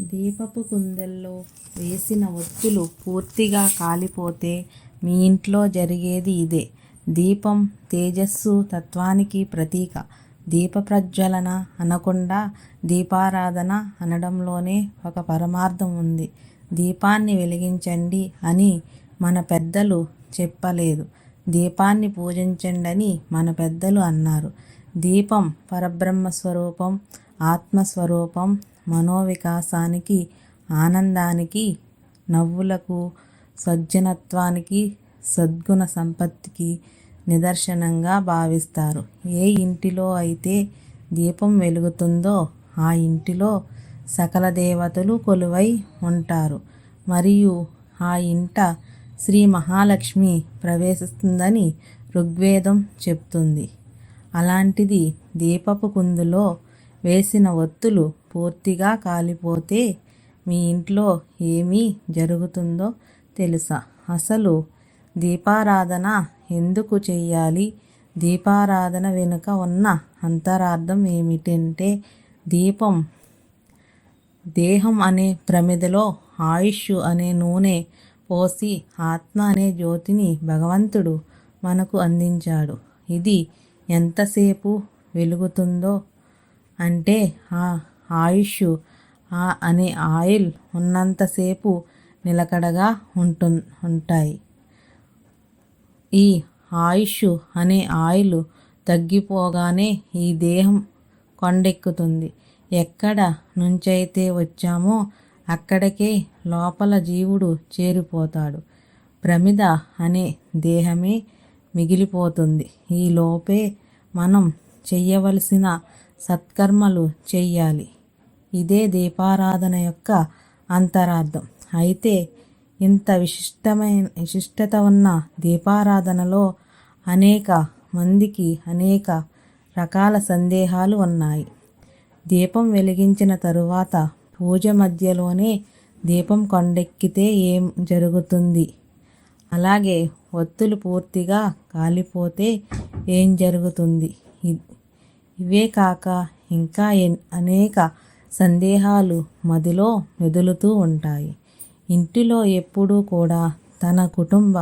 దీపపు కుందెల్లో వేసిన ఒత్తులు పూర్తిగా కాలిపోతే మీ ఇంట్లో జరిగేది ఇదే. దీపం తేజస్సు తత్వానికి ప్రతీక. దీప ప్రజ్వలన అనకుండా దీపారాధన అనడంలోనే ఒక పరమార్థం ఉంది. దీపాన్ని వెలిగించండి అని మన పెద్దలు చెప్పలేదు. దీపాన్ని పూజించండి అని మన పెద్దలు అన్నారు. దీపం పరబ్రహ్మ స్వరూపం ఆత్మస్వరూపం మనోవికాసానికి ఆనందానికి నవ్వులకు సజ్జనత్వానికి సద్గుణ సంపత్తికి నిదర్శనంగా భావిస్తారు. ఏ ఇంటిలో అయితే దీపం వెలుగుతుందో ఆ ఇంటిలో సకల దేవతలు కొలువై ఉంటారు. మరియు ఆ ఇంట శ్రీ మహాలక్ష్మి ప్రవేశిస్తుందని ఋగ్వేదం చెప్తుంది. అలాంటిది దీపపు కుందులో వేసిన ఒత్తులు పూర్తిగా కాలిపోతే మీ ఇంట్లో ఏమీ జరుగుతుందో తెలుసా? అసలు దీపారాధన ఎందుకు చెయ్యాలి? దీపారాధన వెనుక ఉన్న అంతరార్థం ఏమిటంటే దీపం. దేహం అనే ప్రమిదలో ఆయుష్ అనే నూనె పోసి ఆత్మ అనే జ్యోతిని భగవంతుడు మనకు అందించాడు. ఇది ఎంతసేపు వెలుగుతుందో అంటే ఆ ఆయుష్ ఆ అనే ఆయిల్ ఉన్నంతసేపు నిలకడగా ఉంటు ఉంటాయి. ఈ ఆయుష్ అనే ఆయిల్ తగ్గిపోగానే ఈ దేహం కొండెక్కుతుంది. ఎక్కడ నుంచైతే వచ్చామో అక్కడికే లోపల జీవుడు చేరిపోతాడు. ప్రమిద అనే దేహమే మిగిలిపోతుంది. ఈ లోపే మనం చెయ్యవలసిన సత్కర్మలు చెయ్యాలి. ఇదే దీపారాధన యొక్క అంతరార్థం. అయితే ఇంత విశిష్టమైన విశిష్టత ఉన్న దీపారాధనలో అనేక మందికి అనేక రకాల సందేహాలు ఉన్నాయి. దీపం వెలిగించిన తరువాత పూజ మధ్యలోనే దీపం కొండెక్కితే ఏం జరుగుతుంది? అలాగే ఒత్తులు పూర్తిగా కాలిపోతే ఏం జరుగుతుంది? ఇవే కాక ఇంకా అనేక సందేహాలు మదిలో మెదులుతూ ఉంటాయి. ఇంటిలో ఎప్పుడూ కూడా తన కుటుంబ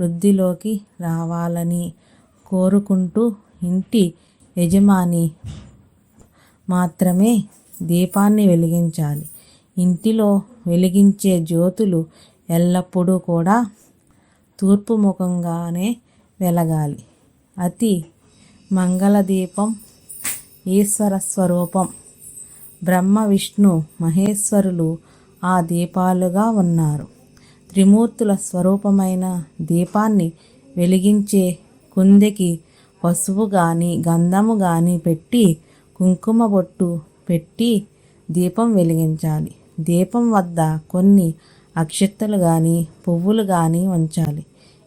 వృద్ధిలోకి రావాలని కోరుకుంటూ ఇంటి యజమాని మాత్రమే దీపాన్ని వెలిగించాలి. ఇంటిలో వెలిగించే జ్యోతులు ఎల్లప్పుడూ కూడా తూర్పు ముఖంగానే వెలగాలి. అతి మంగళ దీపం ఈశ్వర స్వరూపం. బ్రహ్మ విష్ణు మహేశ్వరులు ఆ దీపాలుగా ఉన్నారు. త్రిమూర్తుల స్వరూపమైన దీపాన్ని వెలిగించే కుందెకి పసుపు కానీ గంధము కానీ పెట్టి కుంకుమ బొట్టు పెట్టి దీపం వెలిగించాలి. దీపం వద్ద కొన్ని అక్షిత్తలు కానీ పువ్వులు కానీ ఉంచాలి.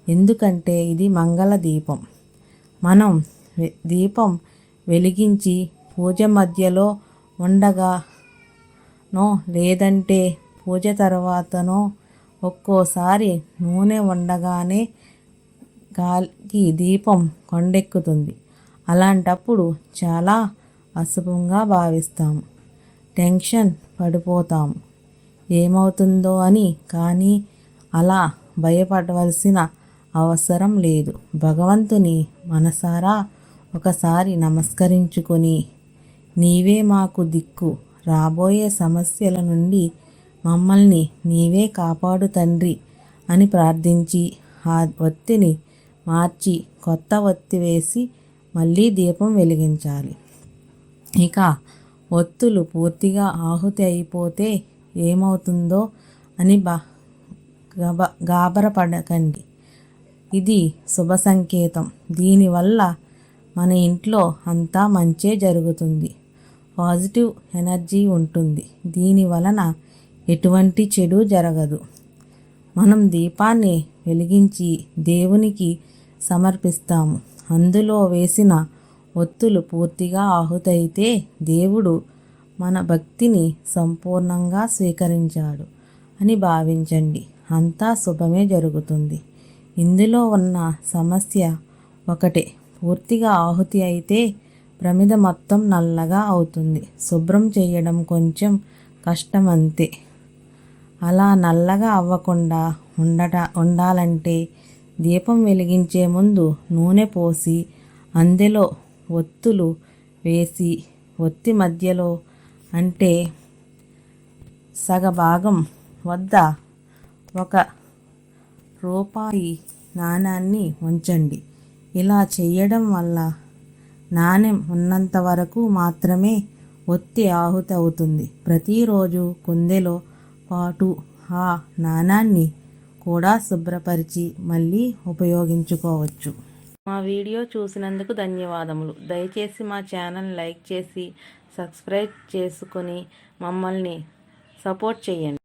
ఎందుకంటే ఇది మంగళ దీపం. మనం దీపం వెలిగించి పూజ మధ్యలో ఉండగానో లేదంటే పూజ తర్వాతనో ఒక్కోసారి నూనె ఉండగానే గాలికి దీపం కొండెక్కుతుంది. అలాంటప్పుడు చాలా అశుభంగా భావిస్తాము టెన్షన్ పడిపోతాము ఏమవుతుందో అని కానీ అలా భయపడవలసిన అవసరం లేదు. భగవంతుని మనసారా ఒకసారి నమస్కరించుకొని నీవే మాకు దిక్కు. రాబోయే సమస్యల నుండి మమ్మల్ని నీవే కాపాడు తండ్రి అని ప్రార్థించి ఆ ఒత్తిని మార్చి కొత్త ఒత్తి వేసి మళ్ళీ దీపం వెలిగించాలి. ఇక ఒత్తులు పూర్తిగా ఆహుతి అయిపోతే ఏమవుతుందో అని బా గబ గాబరపడకండి. ఇది శుభ సంకేతం. దీనివల్ల మన ఇంట్లో అంతా మంచే జరుగుతుంది. పాజిటివ్ ఎనర్జీ ఉంటుంది. దీని వలన ఎటువంటి చెడు జరగదు. మనం దీపాన్ని వెలిగించి దేవునికి సమర్పిస్తాము. అందులో వేసిన ఒత్తులు పూర్తిగా ఆహుతైతే దేవుడు మన భక్తిని సంపూర్ణంగా స్వీకరించాడు అని భావించండి. అంతా శుభమే జరుగుతుంది. ఇందులో ఉన్న సమస్య ఒకటే. పూర్తిగా ఆహుతి అయితే ప్రమిద మొత్తం నల్లగా అవుతుంది. శుభ్రం చేయడం కొంచెం కష్టం అంతే అలా నల్లగా అవ్వకుండా ఉండట ఉండాలంటే దీపం వెలిగించే ముందు నూనె పోసి అందులో ఒత్తులు వేసి ఒత్తి మధ్యలో అంటే సగభాగం వద్ద ఒక రూపాయి నాణాన్ని ఉంచండి. ఇలా చేయడం వల్ల నాణెం ఉన్నంత వరకు మాత్రమే ఒత్తి ఆహుతి అవుతుంది ప్రతిరోజు కుందెలో పాటు ఆ నాణాన్ని కూడా శుభ్రపరిచి మళ్ళీ ఉపయోగించుకోవచ్చు. మా వీడియో చూసినందుకు ధన్యవాదములు. దయచేసి మా ఛానల్ లైక్ చేసి సబ్స్క్రైబ్ చేసుకొని మమ్మల్ని సపోర్ట్ చేయండి.